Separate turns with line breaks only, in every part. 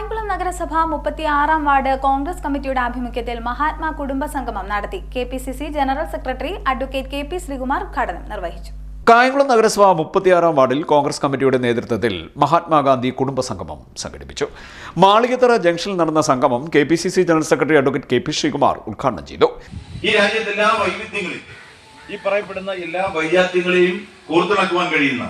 കായംകുളം നഗരസഭ മുപ്പത്തിയാറാം വാർഡ് കോൺഗ്രസ് കമ്മിറ്റിയുടെ ആഭിമുഖ്യത്തിൽ മഹാത്മാ കുടുംബ സംഗമം നടത്തി. K P C C general secretary advocate K P Sreekumar ഉദ്ഘാടനം നിർവഹിച്ചു.
കായംകുളം നഗരസഭ മുപ്പത്തിയാറാം വാർഡിൽ കോൺഗ്രസ് കമ്മിറ്റിയുടെ നേതൃത്വത്തിൽ മഹാത്മാഗാന്ധി കുടുംബ സംഗമം സംഘടിപ്പിച്ചു. മാളികത്തറ ജംഗ്ഷനിൽ നടന്ന സംഗമം K P C C general secretary advocate K P Sreekumar ഉദ്ഘാടനം ചെയ്തു.
ഈ രാജ്യത്തെ എല്ലാ വൈവിധ്യങ്ങളെയും ഈ പറയപ്പെടുന്ന എല്ലാ വൈജാത്യങ്ങളെയും കോർത്തിണക്കുവാൻ കഴിയുന്ന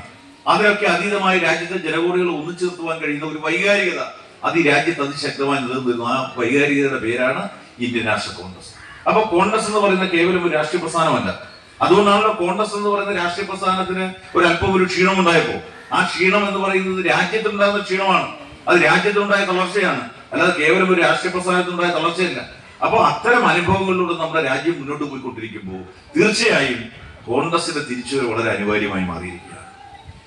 അതിനൊക്കെ അതീതമായി രാജ്യത്തെ ജനകോടികൾ ഒന്നിച്ചു നിർത്തുവാൻ കഴിയുന്ന ഒരു വൈകാരികത അത് ഈ രാജ്യത്ത് അതിശക്തമായി നിലനിന്നിരുന്നു ആ വൈകാരികതയുടെ പേരാണ് ഇന്ത്യൻ നാഷണൽ കോൺഗ്രസ്. അപ്പൊ കോൺഗ്രസ് എന്ന് പറയുന്ന കേവലം ഒരു രാഷ്ട്രീയ പ്രസ്ഥാനമല്ല. അതുകൊണ്ടാണല്ലോ കോൺഗ്രസ് എന്ന് പറയുന്ന രാഷ്ട്രീയ പ്രസ്ഥാനത്തിന് ഒരു അല്പം ഒരു ക്ഷീണം ഉണ്ടായപ്പോ. ആ ക്ഷീണം എന്ന് പറയുന്നത് രാജ്യത്തുണ്ടാകുന്ന ക്ഷീണമാണ്. അത് രാജ്യത്തുണ്ടായ തളർച്ചയാണ്. അല്ലാതെ കേവലം ഒരു രാഷ്ട്രീയ പ്രസ്ഥാനത്തുണ്ടായ തളർച്ചയല്ല. അപ്പൊ അത്തരം അനുഭവങ്ങളിലൂടെ നമ്മുടെ രാജ്യം മുന്നോട്ട് പോയിക്കൊണ്ടിരിക്കുമ്പോൾ തീർച്ചയായും കോൺഗ്രസിന്റെ തിരിച്ചുവരവ് വളരെ അനിവാര്യമായി മാറിയിരിക്കുകയാണ്.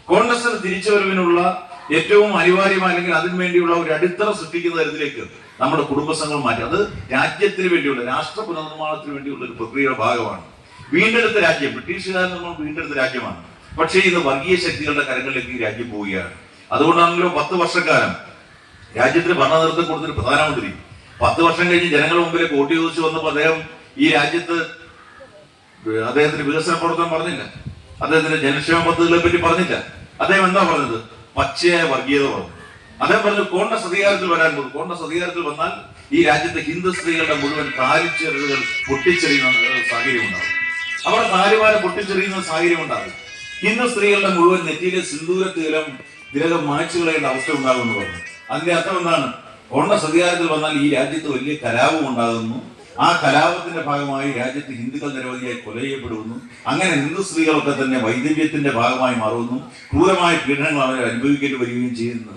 കോൺഗ്രസിന്റെ തിരിച്ചുവരവിനുള്ള ഏറ്റവും അനിവാര്യമായ അല്ലെങ്കിൽ അതിനു വേണ്ടിയുള്ള ഒരു അടിത്തറ സൃഷ്ടിക്കുന്ന തരത്തിലേക്ക് നമ്മുടെ കുടുംബസംഘം മാറ്റി. അത് രാജ്യത്തിന് വേണ്ടിയുള്ള രാഷ്ട്ര പുനർനിർമ്മാണത്തിന് വേണ്ടിയുള്ള ഒരു പ്രക്രിയയുടെ ഭാഗമാണ്. വീണ്ടെടുത്ത രാജ്യം ബ്രിട്ടീഷുകാരൻ നമ്മൾ വീണ്ടെടുത്ത രാജ്യമാണ്. പക്ഷേ ഇത് വർഗീയ ശക്തികളുടെ കരങ്ങളിലേക്ക് ഈ രാജ്യം പോവുകയാണ്. അതുകൊണ്ടാണല്ലോ പത്ത് വർഷക്കാലം രാജ്യത്തിന് ഭരണ നേതൃത്വം കൊടുത്തൊരു പ്രധാനമന്ത്രി. പത്ത് വർഷം കഴിഞ്ഞ് ജനങ്ങളുടെ മുമ്പിലേക്ക് വോട്ട് ചോദിച്ചു വന്നപ്പോൾ അദ്ദേഹം ഈ രാജ്യത്ത് അദ്ദേഹത്തിന് വികസന പ്രവർത്തനം പറഞ്ഞില്ല. അദ്ദേഹത്തിന്റെ ജനക്ഷേമ പദ്ധതികളെ പറ്റി പറഞ്ഞില്ല. അദ്ദേഹം എന്താ പറഞ്ഞത്? പച്ചയായ വർഗീയത പറഞ്ഞു അദ്ദേഹം പറഞ്ഞു കോൺഗ്രസ് അധികാരത്തിൽ വരാൻ പോകും കോൺഗ്രസ് അധികാരത്തിൽ വന്നാൽ ഈ രാജ്യത്തെ ഹിന്ദു സ്ത്രീകളുടെ മുഴുവൻ താലിച്ചെറികൾ പൊട്ടിച്ചെറിയുന്ന സാഹചര്യം ഉണ്ടാകും. അവരുടെ താരിമാരെ പൊട്ടിച്ചെറിയുന്ന സാഹചര്യം ഉണ്ടാകും. ഹിന്ദു സ്ത്രീകളുടെ മുഴുവൻ നെറ്റിയിലെ സിന്ദൂര ഇതിലകം തിലകം മായ്ച്ചു കളയേണ്ട അവസ്ഥ ഉണ്ടാകുമെന്ന് പറഞ്ഞു. അതിന്റെ അർത്ഥം എന്താണ്? കോൺഗ്രസ് അധികാരത്തിൽ വന്നാൽ ഈ രാജ്യത്ത് വലിയ കലാപം ഉണ്ടാകുന്നു. ആ കലാപത്തിന്റെ ഭാഗമായി രാജ്യത്ത് ഹിന്ദുക്കൾ നിരവധിയായി കൊല അങ്ങനെ ഹിന്ദു സ്ത്രീകളൊക്കെ തന്നെ വൈദ്യവ്യത്തിന്റെ ഭാഗമായി മാറുന്നു. ക്രൂരമായ പീഡനങ്ങൾ അവർ അനുഭവിക്കേണ്ടി വരികയും ചെയ്യുന്ന.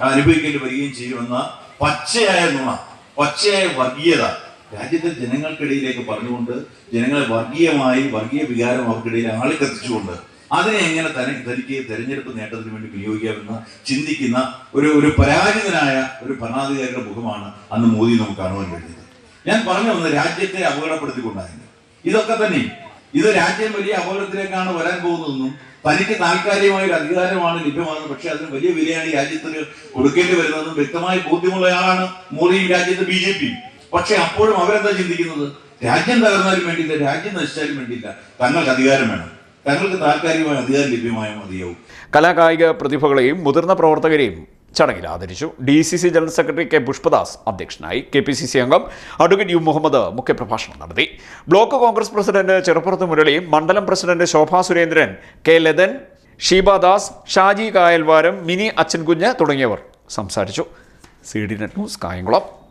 അനുഭവിക്കേണ്ടി വരികയും ചെയ്യുമെന്ന പച്ചയായ നുണ പച്ചയായ വർഗീയത രാജ്യത്തെ ജനങ്ങൾക്കിടയിലേക്ക് പറഞ്ഞുകൊണ്ട് ജനങ്ങളെ വർഗീയമായി വർഗീയ വികാരം അവർക്കിടയിൽ ആളിക്കത്തിച്ചുകൊണ്ട് അതിനെ എങ്ങനെ തന തനിക്ക് തെരഞ്ഞെടുപ്പ് നേട്ടത്തിന് വേണ്ടി വിനിയോഗിക്കാമെന്ന് ചിന്തിക്കുന്ന ഒരു ഒരു പരാജിതനായ ഒരു ഭരണാധികാരിയുടെ മുഖമാണ് അന്ന് മോദി നമുക്ക് കാണുവാൻ കഴിഞ്ഞത്. ഞാൻ പറഞ്ഞു വന്നത് രാജ്യത്തെ അപകടപ്പെടുത്തിക്കൊണ്ടായിരുന്നു ഇതൊക്കെ തന്നെ. ഇത് രാജ്യം വലിയ അപകടത്തിലേക്കാണ് വരാൻ പോകുന്നതെന്നും തനിക്ക് താൽക്കാലികമായ ഒരു അധികാരമാണ് ലഭ്യമാകുന്നത് പക്ഷെ അതിന് വലിയ വിലയാണ് രാജ്യത്തിന് കൊടുക്കേണ്ടി വരുന്നതെന്നും വ്യക്തമായി ബോധ്യമുള്ളയാളാണ് മോദിയും രാജ്യത്ത് ബി ജെ പി. പക്ഷെ അപ്പോഴും അവരെന്താ ചിന്തിക്കുന്നത്? രാജ്യം തകർന്നാലും വേണ്ടിയില്ല രാജ്യം നശിച്ചാലും വേണ്ടിയില്ല. തങ്ങൾക്ക് അധികാരം വേണം. തങ്ങൾക്ക് താൽക്കാലികമായ അധികാരം ലഭ്യമായ മതിയാവും.
കലാകായിക പ്രതിഭകളെയും മുതിർന്ന പ്രവർത്തകരെയും ചടങ്ങിൽ ആദരിച്ചു. D C C general secretary K Pushpadas അധ്യക്ഷനായി. കെ പി സി സി അംഗം അഡ്വക്കേറ്റ് യു മുഹമ്മദ് മുഖ്യപ്രഭാഷണം നടത്തി. ബ്ലോക്ക് കോൺഗ്രസ് പ്രസിഡന്റ് ചെറുപ്പുറത്ത് മുരളി മണ്ഡലം പ്രസിഡന്റ് ശോഭാ സുരേന്ദ്രൻ കെ ലതൻ ഷീബാദാസ് ഷാജി കായൽവാരം മിനി അച്ഛൻകുഞ്ഞ് തുടങ്ങിയവർ സംസാരിച്ചു. C D net news Kayamkulam.